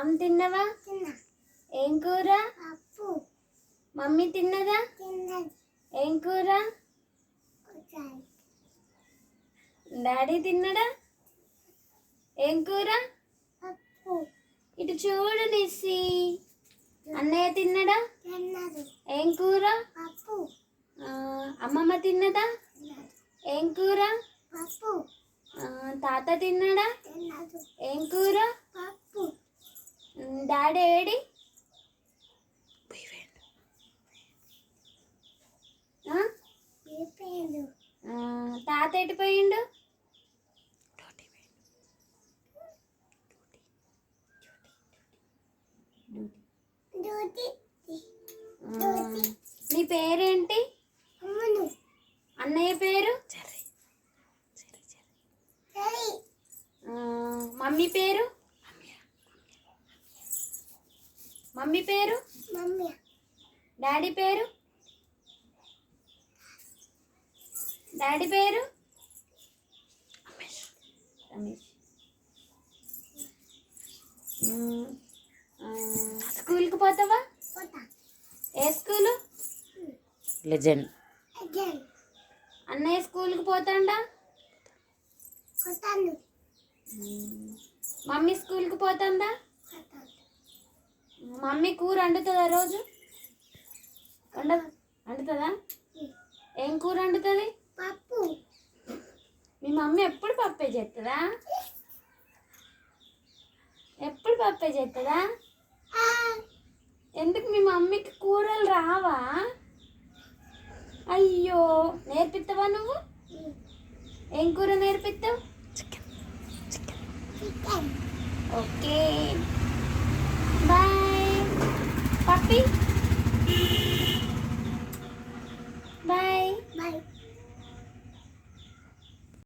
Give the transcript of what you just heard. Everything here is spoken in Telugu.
ఆమె తిన్నవా? తిన్నా. ఏం కూర? మమ్మీ తిన్నదా? ఏం కూర? డాడీ తిన్నడా? ఏం కూర? ఇటు చూడు నిస్సి. అన్నయ్య తిన్నడా? ఏం కూర? అమ్మమ్మ తిన్నదా? ఏం కూర? తాత తిన్నడా తిన్నది ఏం కూర పప్పు ఉమ్, డాడీ ఏడి ఆ? బీపీలు ఆ, తాత ఆ, నీ పేరేంటి? అమ్మను. అన్నయ్య పేరు? మమ్మీ పేరు? మమ్మీ పేరు? మమ్మీ. డాడీ పేరు? డాడీ పేరు? రమేష్. మ్మ్. ఆ, స్కూల్కి పోతావా? పోతా. ఏ స్కూలు? లెజెండ్. అన్నయ్య స్కూల్కి పోతాడా. మమ్మీ స్కూల్కి పోతుందా కొట్టాను మమ్మీ కూర వండుతుందా రోజు? వండ వండుతుందా? ఏం కూర వండుతుంది? పప్పు. మీ మమ్మీ ఎప్పుడు పప్పే చేస్తుందా? ఎప్పుడు పప్పే చేస్తుందా? ఎందుకు మీ మమ్మీకి కూరలు రావా? అయ్యో నేర్పిస్తావా నువ్వు? ఏం కూర నేర్పిస్తావు ఓకే. Bye. Bye.